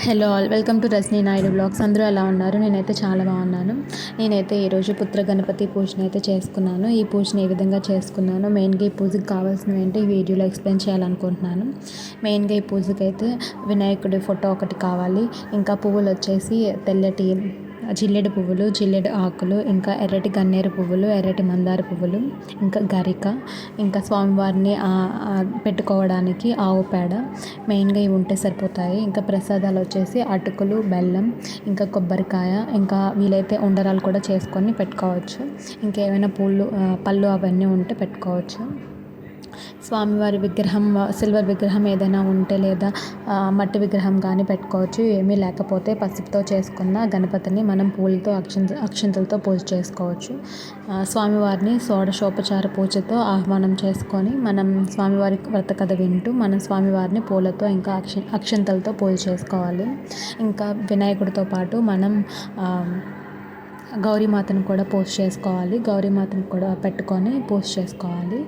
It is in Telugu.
Hello all welcome to Rajani Naidu blogs అందరూ ఎలా ఉన్నారు? నేనైతే చాలా బాగున్నాను. నేనైతే ఈరోజు పుత్ర గణపతి పూజను అయితే చేసుకున్నాను. ఈ పూజను ఏ విధంగా చేసుకున్నాను మెయిన్గా ఈ పూజకి కావాల్సినవి ఏంటి ఈ వీడియోలో ఎక్స్ప్లెయిన్ చేయాలనుకుంటున్నాను. మెయిన్గా ఈ పూజకి అయితే వినాయకుడి ఫోటో ఒకటి కావాలి. ఇంకా పువ్వులు వచ్చేసి తెల్లటి జిల్లెడు పువ్వులు జిల్లెడు ఆకులు ఇంకా ఎర్రటి గన్నేరు పువ్వులు ఎర్రటి మందార పువ్వులు ఇంకా గరిక ఇంకా స్వామివారిని పెట్టుకోవడానికి ఆవు పేడ. మెయిన్గా ఇవి ఉంటే సరిపోతాయి. ఇంకా ప్రసాదాలు వచ్చేసి అటుకులు బెల్లం ఇంకా కొబ్బరికాయ ఇంకా వీలైతే ఉండరాలు కూడా చేసుకొని పెట్టుకోవచ్చు. ఇంకేమైనా పూలు పళ్ళు అవన్నీ ఉంటే పెట్టుకోవచ్చు. స్వామివారి విగ్రహం సిల్వర్ విగ్రహం ఏదైనా ఉంటే లేదా మట్టి విగ్రహం కానీ పెట్టుకోవచ్చు. ఏమీ లేకపోతే పసుపుతో చేసుకున్న గణపతిని మనం పూలతో అక్షింత అక్షంతలతో పూజ చేసుకోవచ్చు. స్వామివారిని షోడశోపచార పూజతో ఆహ్వానం చేసుకొని మనం స్వామివారి వ్రత కథ వింటూ మనం స్వామివారిని పూలతో ఇంకా అక్ష అక్షంతలతో పూజ చేసుకోవాలి. ఇంకా వినాయకుడితో పాటు మనం గౌరీమాతను కూడా పోస్ట్ చేసుకోవాలి. గౌరీమాతను కూడా పెట్టుకొని పోస్ట్ చేసుకోవాలి.